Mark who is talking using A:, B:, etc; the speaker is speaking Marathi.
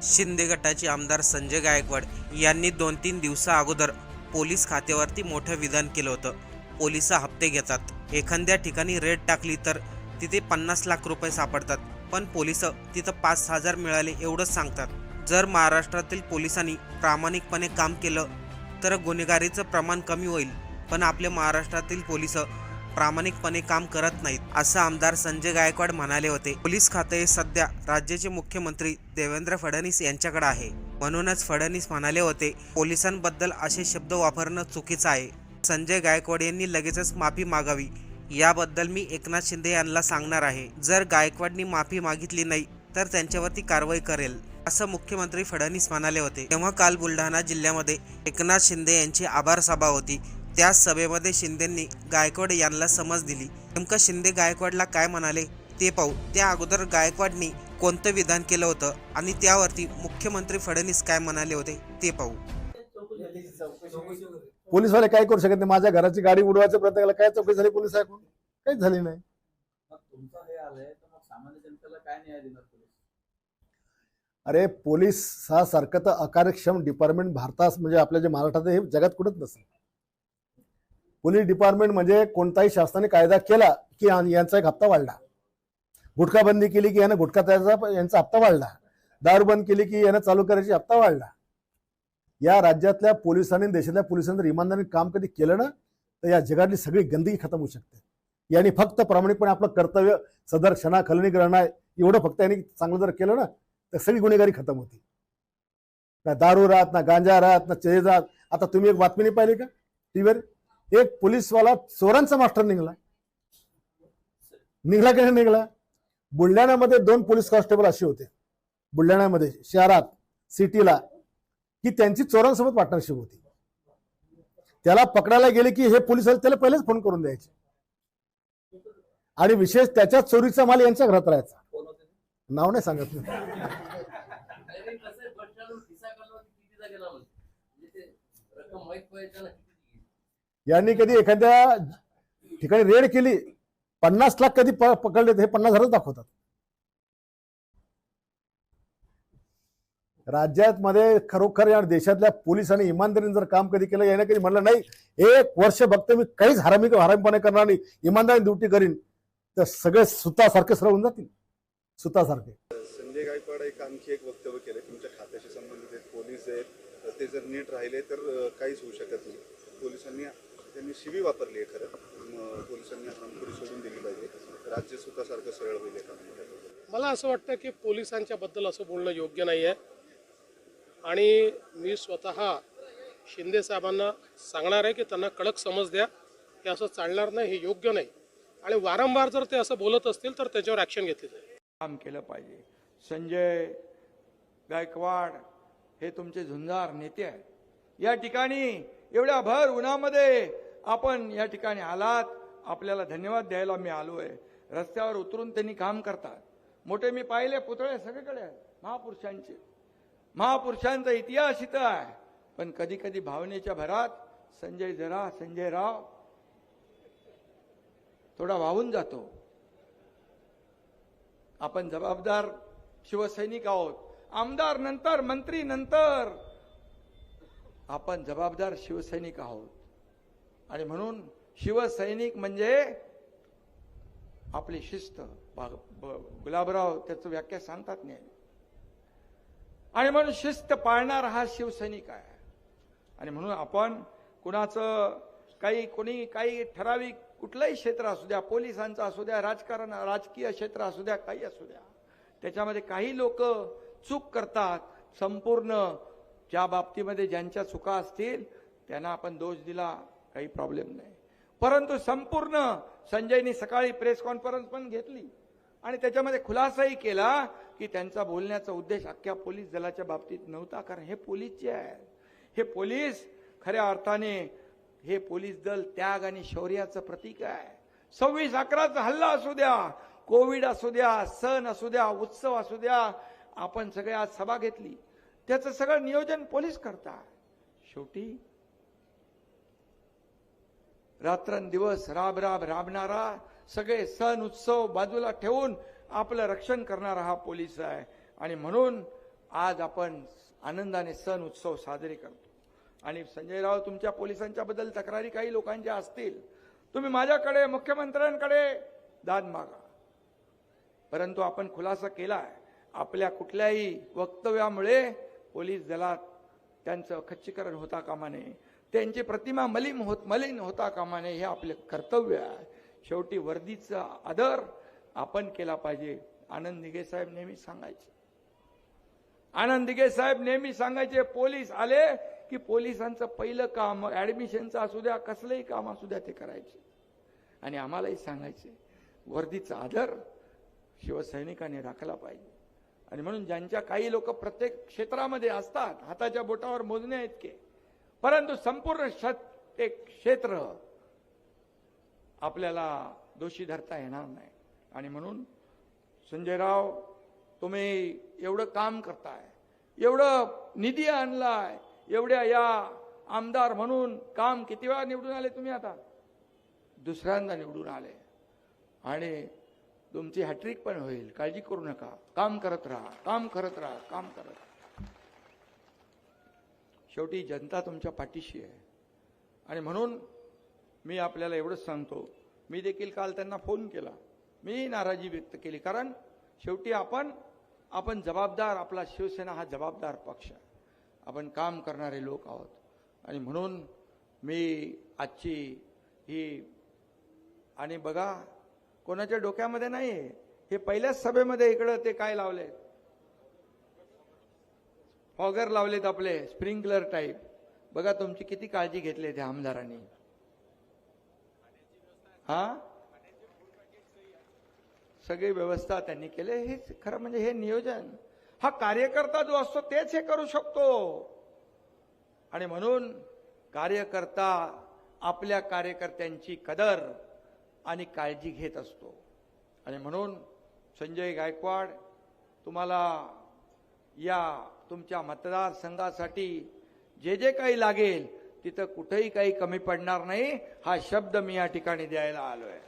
A: शिंदे गटाचे आमदार संजय गायकवाड यांनी दोन तीन दिवसा अगोदर पोलीस खात्यावरती मोठं विधान केलं होतं. पोलीस हप्ते घेतात. एखाद्या ठिकाणी रेड टाकली तर तिथे पन्नास लाख रुपये सापडतात. पण पोलीस तिथं पाच हजार मिळाले एवढंच सांगतात. जर महाराष्ट्रातील पोलिसांनी प्रामाणिकपणे काम केलं तर गुन्हेगारीचं प्रमाण कमी होईल. पण आपल्या महाराष्ट्रातील पोलीस प्रामाणिकपणे काम करत नाहीत असं आमदार संजय गायकवाड म्हणाले होते. पोलीस खाते हे सध्या राज्याचे मुख्यमंत्री देवेंद्र फडणवीस यांच्याकडे आहे. म्हणूनच फडणवीस म्हणाले होते पोलिसांबद्दल असे शब्द वापरणं चुकीचं आहे. संजय गायकवाड यांनी लगेचच माफी मागावी. याबद्दल मी एकनाथ शिंदे यांना सांगणार आहे. जर गायकवाडनी माफी मागितली नाही तर त्यांच्यावरती कारवाई करेल असं मुख्यमंत्री फडणवीस म्हणाले होते. तेव्हा काल बुलढाणा जिल्ह्यामध्ये एकनाथ शिंदे यांची आभार सभा होती. त्या सभेमध्ये शिंदेंनी गायकवाड यांना समज दिली. नेमकं शिंदे गायकवाडला काय म्हणाले ते पाहू. त्या अगोदर गायकवाडनी कोणतं विधान केलं होतं आणि त्यावरती मुख्यमंत्री फडणवीस काय म्हणाले होते ते पाहू.
B: पोलीसवाले काय करू शकत नाही? माझ्या घराची गाडी उडवायचं प्रयत्न केला काय चौकशी झाली पोलीस ऐकून काहीच झाली नाही. अरे पोलीस हा सारखं तर अकार्यक्षम डिपार्टमेंट भारतात म्हणजे आपल्या जे महाराष्ट्रात हे जगात कुठंच नसेल. पोलीस डिपार्टमेंट म्हणजे कोणताही शासनाने कायदा केला की यांचा एक हप्ता वाढला. गुटखा बंदी केली की यानं गुटखा त्याचा यांचा हप्ता वाढला. दारू बंद केली की यानं चालू करायची हप्ता वाढला. या राज्यातल्या पोलिसांनी देशातल्या पोलिसांनी जर इमानदारीने काम कधी केलं ना तर या जगातली सगळी गंदगी खतम होऊ शकते. यांनी फक्त प्रामाणिकपणे आपलं कर्तव्य सदर क्षणा खलनी ग्रहणा एवढं फक्त यांनी चांगलं जर केलं ना तर सगळी गुन्हेगारी खतम होती. ना दारू राहत ना गांजा राहत ना चेज राहत आता तुम्ही एक बातमी नाही पाहिली का? टीव्हीवर? एक पोलीसवाला चोरांचा मास्टर निघाला. निघाला की नाही निघाला? बुलढाण्यामध्ये दोन पोलीस कॉन्स्टेबल असे होते. बुलढाण्यामध्ये शहरात सिटीला की त्यांची चोरांसोबत पार्टनरशिप होती. त्याला पकडायला गेले की हे पोलीस त्याला पहिलेच फोन करून द्यायचे. आणि विशेष त्याच्या चोरीचा माल यांच्या घरात राहायचा. नाव नाही सांगत मी. यांनी कधी एखाद्या ठिकाणी रेड केली पन्नास लाख कधी पकडले हे पन्नास हजारच दाखवतात. राज्यात मध्ये खरोखर या देशातल्या पोलिसांनी इमानदारीने जर काम कधी केलं याने कधी म्हणलं नाही एक वर्ष बघतो मी काहीच हरामी हरामीपणे करणार नाही इमानदारी ड्युटी करीन तर सगळे सुतासारखे राहून जातील. सुतासारखे.
C: संजय गायकवाड एक आणखी एक वक्तव्य केलं तुमच्या खात्याशी संबंधित पोलीस आहेत ते जर नीट राहिले तर काहीच होऊ शकत नाही. पोलिसांनी त्यांनी शिवी वापरली आहे खरं. पोलिसांनी हामखुरी सोडून दिली पाहिजे. राज्य सुतासारखं सरळ होईल.
D: मला असं वाटतं की पोलिसांच्या बद्दल असं बोलणं योग्य नाही आहे आणि मी स्वतः शिंदे साहेबांना सांगणार आहे की त्यांना कडक समज द्या. की असं चालणार नाही हे योग्य नाही. आणि वारंवार जर ते असं बोलत असतील तर त्याच्यावर ॲक्शन घेतली जाईल.
E: काम केलं पाहिजे. संजय गायकवाड हे तुमचे झुंजार नेते आहेत. या ठिकाणी एवढ्या भर उन्हामध्ये आपण या ठिकाणी आलात आपल्याला धन्यवाद द्यायला मी आलो आहे रस्त्यावर उतरून त्यांनी काम करतात. मोठे मी पाहिले पुतळे सगळीकडे आहेत महापुरुषांचे. महापुरुषांचा इतिहास इथं आहे. पण कधी कधी भावनेच्या भरात संजय जरा संजय राव थोडा वाहून जातो. आपण जबाबदार शिवसैनिक आहोत. आमदार नंतर मंत्री नंतर आपण जबाबदार शिवसैनिक आहोत. आणि म्हणून शिवसैनिक म्हणजे आपली शिस्त. गुलाबराव त्याचं व्याख्या सांगतात नाही आणि म्हणून शिस्त पाळणारा हा शिवसैनिक आहे. आणि म्हणून आपण कुणाचं काही कोणी काही ठराविक कुठलंही क्षेत्र असू द्या पोलिसांचं असू द्या राजकारण राजकीय क्षेत्र असू द्या काही असू द्या. त्याच्यामध्ये काही लोक चूक करतात. संपूर्ण ज्या बाबतीमध्ये ज्यांच्या चुका असतील त्यांना आपण दोष दिला. काही प्रॉब्लेम नाही. परंतु संपूर्ण संजयनी सकाळी प्रेस कॉन्फरन्स पण घेतली. आणि त्याच्यामध्ये खुलासाही केला की त्यांचा बोलण्याचा उद्देश अख्ख्या पोलीस दलाच्या बाबतीत नव्हता. कारण हे पोलीसचे आहेत. हे पोलीस खऱ्या अर्थाने हे पोलीस दल त्याग आणि शौर्याचं प्रतीक आहे. सव्वीस अकराचा हल्ला असू द्या कोविड असू द्या सण असू द्या उत्सव असू द्या आपण सगळे आज सभा घेतली. त्याचं सगळं नियोजन पोलीस करतात. शेवटी रात्रंदिवस राब राब राबणारा सगळे सण उत्सव बाजूला ठेवून आपलं रक्षण करणारा हा पोलीस आहे. आणि म्हणून आज आपण आनंदाने सण उत्सव साजरे करतो. आणि संजयराव तुमच्या पोलिसांच्या बद्दल तक्रारी काही लोकांच्या असतील. तुम्ही माझ्याकडे मुख्यमंत्र्यांकडे दाद मागा. परंतु आपण खुलासा केला आपल्या कुठल्याही वक्तव्यामुळे पोलीस दलात त्यांचं खच्चीकरण होता कामा नये. त्यांची प्रतिमा मलिन होत मलिन होता कामा नये हे आपले कर्तव्य आहे. शेवटी वर्दीचा आदर आपण केला पाहिजे. आनंद दिघे साहेब नेहमी सांगायचे. आनंद दिघे साहेब नेहमी सांगायचे पोलीस आले की पोलिसांचं पहिलं काम ऍडमिशनचं असू द्या कसलंही काम असू द्या ते करायचे. आणि आम्हालाही सांगायचे वर्दीचा आदर शिवसैनिकांनी राखला पाहिजे. आणि म्हणून ज्यांच्या काही लोक प्रत्येक क्षेत्रामध्ये असतात हाताच्या बोटावर मोजण्या इतके परंतु संपूर्ण शत एक क्षेत्र आपल्याला दोषी धरता येणार नाही. आणि म्हणून संजयराव तुम्ही एवढं काम करताय एवढं निधी आणलाय एवढ्या या आमदार म्हणून काम किती वेळा निवडून आले तुम्ही आता? दुसऱ्यांदा निवडून आले. आणि तुमची हॅट्रिक पण होईल. काळजी करू नका. काम करत राहा. काम करत राहा. काम करत राहा. शेवटी जनता तुमच्या पाठीशी आहे. आणि म्हणून मी आपल्याला एवढंच सांगतो. मी देखील काल त्यांना फोन केला. मी नाराजी व्यक्त केली. कारण शेवटी आपण आपण जबाबदार आपला शिवसेना हा जबाबदार पक्ष आहे. आपण काम करणारे लोक आहोत. आणि म्हणून मी आजची ही आणि बघा कोणाच्या डोक्यामध्ये नाही हे पहिल्याच सभेमध्ये इकडं ते काय लावले फॉगर लावलेत आपले स्प्रिंकलर टाईप बघा तुमची किती काळजी घेतली त्या आमदारांनी. हा? सगळी व्यवस्था त्यांनी केले. हेच खरं म्हणजे हे नियोजन. हा कार्यकर्ता जो असतो तेच हे करू शकतो. आणि म्हणून कार्यकर्ता आपल्या कार्यकर्त्यांची कदर आणि काळजी घेत असतो. आणि म्हणून संजय गायकवाड तुम्हाला या तुमच्या मतदारसंघासाठी जे जे काही लागेल तिथं कुठेही काही कमी पडणार नाही हा शब्द मी या ठिकाणी द्यायला आलो आहे